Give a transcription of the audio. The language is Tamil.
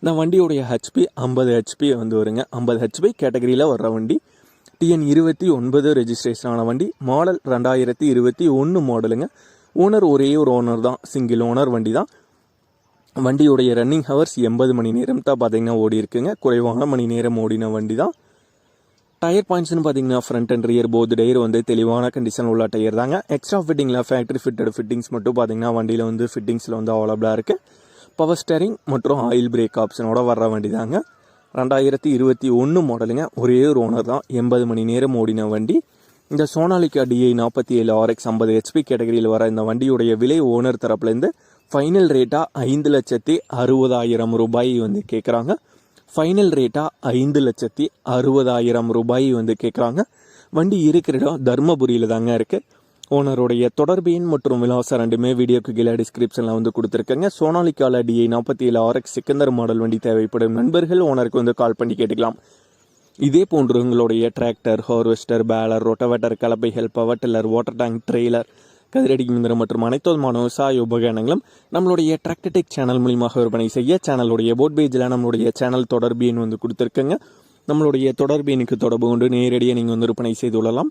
இந்த வண்டியுடைய ஹெச்பி ஐம்பது ஹெச்பி வந்து வருங்க. ஐம்பது ஹெச்பி கேட்டகரியில் வர்ற வண்டி. டிஎன் இருபத்தி ஒன்பது ரெஜிஸ்ட்ரேஷன் ஆன வண்டி. மாடல் ரெண்டாயிரத்தி இருபத்தி ஒன்று மாடலுங்க ஓனர் ஒரே ஒரு ஓனர் தான். சிங்கிள் ஓனர் வண்டி தான். வண்டியுடைய ரன்னிங் ஹவர்ஸ் எண்பது மணி நேரம் தான் பார்த்தீங்கன்னா ஓடி இருக்குங்க. குறைவான மணி நேரம் ஓடின வண்டி தான். டயர் பாயிண்ட்ஸ்னு பார்த்தீங்கன்னா front and rear both tyre வந்து தெளிவான கண்டிஷன் உள்ள டயர் தாங்க. எக்ஸ்ட்ரா ஃபிட்டிங்கில் ஃபேக்ட்ரி ஃபிட்டட் ஃபிட்டிங்ஸ் மட்டும் பார்த்தீங்கன்னா வண்டியில் வந்து ஃபிட்டிங்ஸில் வந்து அவைலபிளாக இருக்குது பவர் ஸ்டேரிங் மற்றும் ஆயில் பிரேக் ஆப்ஷனோட வர வண்டி தாங்க ரெண்டாயிரத்தி இருபத்தி ஒன்று மாடலுங்க ஒரே ஒரு ஓனர் தான். எண்பது மணி நேரம் ஓடின வண்டி. இந்த சோனாலிக்கா டிஐ நாற்பத்தி ஏழு ஆர்எக்ஸ் ஐம்பது ஹெச்பி கேட்டகரியில் வர இந்த வண்டியுடைய விலை ஓனர் தரப்புலேருந்து ஃபைனல் ரேட்டாக ஐந்து லட்சத்தி அறுபதாயிரம் ரூபாய் வந்து கேட்குறாங்க ஃபைனல் ரேட்டாக ஐந்து லட்சத்தி அறுபதாயிரம் ரூபாய் வந்து கேட்குறாங்க வண்டி இருக்கிற இடம் தர்மபுரியில் தாங்க இருக்குது ஓனருடைய தொடர்பு எண் மற்றும் விலாசம் ரெண்டுமே வீடியோக்கு கீழே டிஸ்கிரிப்ஷனில் வந்து கொடுத்துருக்கேங்க. சோனாலிக்கால டிஐ நாற்பத்தி ஏழு ஆர்எக்ஸ் சிக்கந்தர் மாடல் வண்டி தேவைப்படும் நண்பர்கள் ஓனருக்கு வந்து கால் பண்ணி கேட்டுக்கலாம். இதே போன்று உங்களுடைய tractor harvester baler rotavator கலப்பைகள் power tiller water tank trailer கதிரடி மிந்திரம் மற்றும் அனைத்து விதமான விவசாய உபகரணங்களும் நம்மளுடைய டிராக்டர்டெக் சேனல் மூலியமாக விற்பனை செய்ய சேனலுடைய போட் பேஜில் நம்மளுடைய சேனல் தொடர்பு எண் வந்து கொடுத்துருக்கேங்க. நம்மளுடைய தொடர்பு எனக்கு தொடர்பு கொண்டு நேரடியாக நீங்கள் வந்து விற்பனை செய்து கொள்ளலாம்.